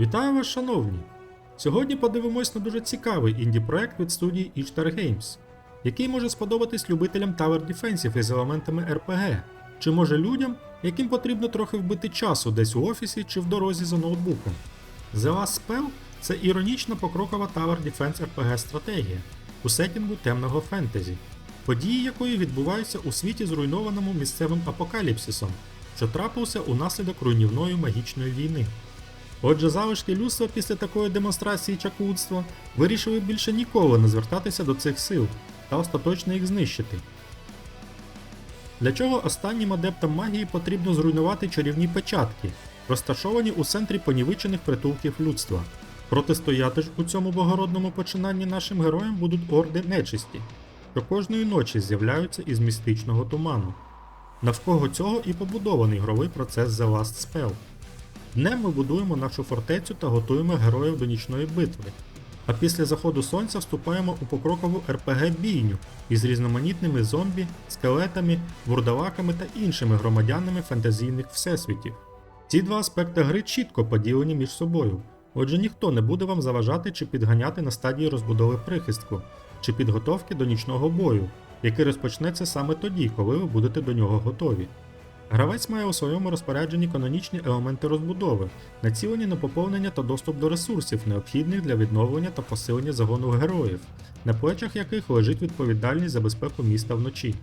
Вітаю вас, шановні! Сьогодні подивимось на дуже цікавий інді-проект від студії Ishtar Games, який може сподобатись любителям Tower Defensive із елементами RPG, чи може людям, яким потрібно трохи вбити часу десь у офісі чи в дорозі за ноутбуком. The Last Spell це іронічна покрокова Tower Defense RPG стратегія у сетінгу темного фентезі, події якої відбуваються у світі зруйнованому місцевим апокаліпсисом, що трапився унаслідок руйнівної магічної війни. Отже, залишки людства після такої демонстрації чаклунства вирішили більше ніколи не звертатися до цих сил та остаточно їх знищити. Для чого останнім адептам магії потрібно зруйнувати чарівні печатки, розташовані у центрі понівечених притулків людства. Протистояти ж у цьому благородному починанні нашим героям будуть орди нечисті, що кожної ночі з'являються із містичного туману. Навколо цього і побудований ігровий процес The Last Spell. Днем ми будуємо нашу фортецю та готуємо героїв до нічної битви. А після заходу сонця вступаємо у покрокову РПГ бійню із різноманітними зомбі, скелетами, вурдалаками та іншими громадянами фантазійних всесвітів. Ці два аспекти гри чітко поділені між собою, отже ніхто не буде вам заважати чи підганяти на стадії розбудови прихистку, чи підготовки до нічного бою, який розпочнеться саме тоді, коли ви будете до нього готові. Гравець має у своєму розпорядженні канонічні елементи розбудови, націлені на поповнення та доступ до ресурсів, необхідних для відновлення та посилення загону героїв, на плечах яких лежить відповідальність за безпеку міста вночі.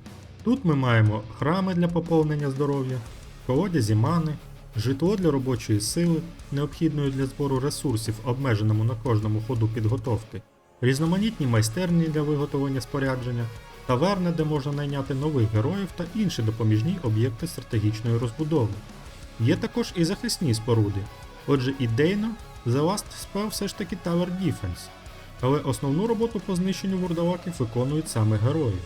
Тут ми маємо храми для поповнення здоров'я, колодязі мани, житло для робочої сили, необхідної для збору ресурсів, обмеженому на кожному ходу підготовки, різноманітні майстерні для виготовлення спорядження, таверни, де можна найняти нових героїв та інші допоміжні об'єкти стратегічної розбудови. Є також і захисні споруди. Отже, ідейно, The Last Spell все ж таки Tower Defense, але основну роботу по знищенню вурдалаків виконують саме герої.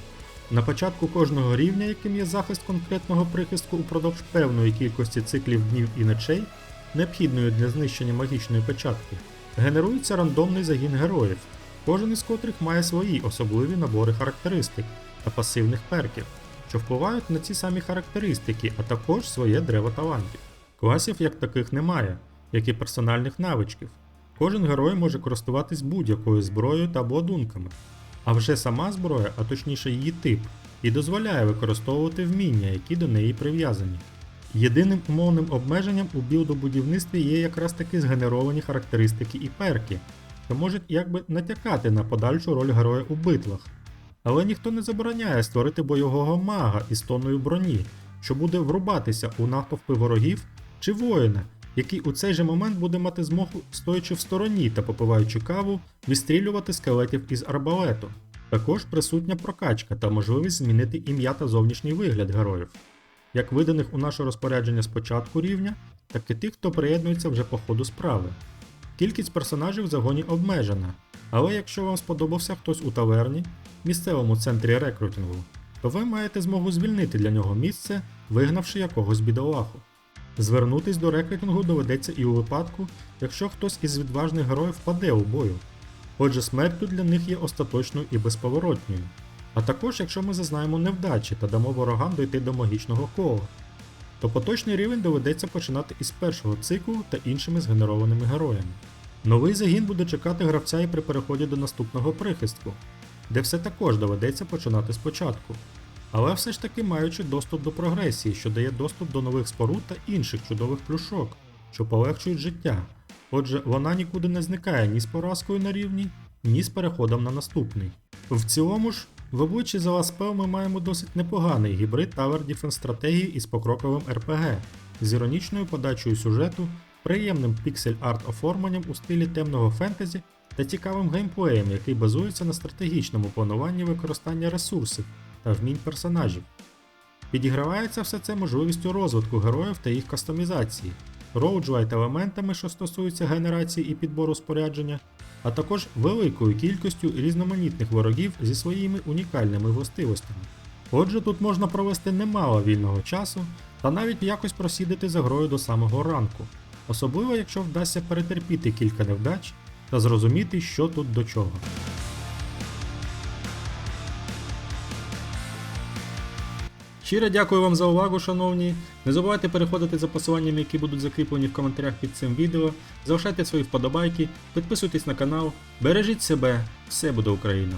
На початку кожного рівня, яким є захист конкретного прихистку упродовж певної кількості циклів днів і ночей, необхідної для знищення магічної печатки, генерується рандомний загін героїв, кожен із котрих має свої особливі набори характеристик та пасивних перків, що впливають на ці самі характеристики, а також своє древо талантів. Класів як таких немає, як і персональних навичків. Кожен герой може користуватись будь-якою зброєю та обладунками. А вже сама зброя, а точніше її тип, і дозволяє використовувати вміння, які до неї прив'язані. Єдиним умовним обмеженням у білдобудівництві є якраз таки згенеровані характеристики і перки, що можуть якби натякати на подальшу роль героя у битвах. Але ніхто не забороняє створити бойового мага із тонною броні, що буде врубатися у натовпи ворогів чи воїна, який у цей же момент буде мати змогу, стоячи в стороні та попиваючи каву, відстрілювати скелетів із арбалету. Також присутня прокачка та можливість змінити ім'я та зовнішній вигляд героїв, як виданих у наше розпорядження з початку рівня, так і тих, хто приєднується вже по ходу справи. Кількість персонажів в загоні обмежена, але якщо вам сподобався хтось у таверні, місцевому центрі рекрутингу, то ви маєте змогу звільнити для нього місце, вигнавши якогось бідолаху. Звернутись до рекрутингу доведеться і у випадку, якщо хтось із відважних героїв впаде у бою. Отже, смерть тут для них є остаточною і безповоротньою. А також якщо ми зазнаємо невдачі та дамо ворогам дойти до магічного кола, то поточний рівень доведеться починати із першого циклу та іншими згенерованими героями. Новий загін буде чекати гравця і при переході до наступного прихистку, де все також доведеться починати спочатку. Але все ж таки маючи доступ до прогресії, що дає доступ до нових споруд та інших чудових плюшок, що полегшують життя. Отже, вона нікуди не зникає ні з поразкою на рівні, ні з переходом на наступний. В цілому ж, в обличчі Last ми маємо досить непоганий гібрид Tower Defense стратегії із покроковим RPG, з іронічною подачею сюжету, приємним піксель-арт оформленням у стилі темного фентезі та цікавим геймплеєм, який базується на стратегічному плануванні використання ресурсів та вмінь персонажів. Підігравається все це можливістю розвитку героїв та їх кастомізації, роуджлайт елементами, що стосуються генерації і підбору спорядження, а також великою кількістю різноманітних ворогів зі своїми унікальними властивостями. Отже, тут можна провести немало вільного часу та навіть якось просідати за грою до самого ранку, особливо якщо вдасться перетерпіти кілька невдач та зрозуміти, що тут до чого. Щиро дякую вам за увагу, шановні. Не забувайте переходити за посиланнями, які будуть закріплені в коментарях під цим відео. Залишайте свої вподобайки, підписуйтесь на канал, бережіть себе, все буде Україна!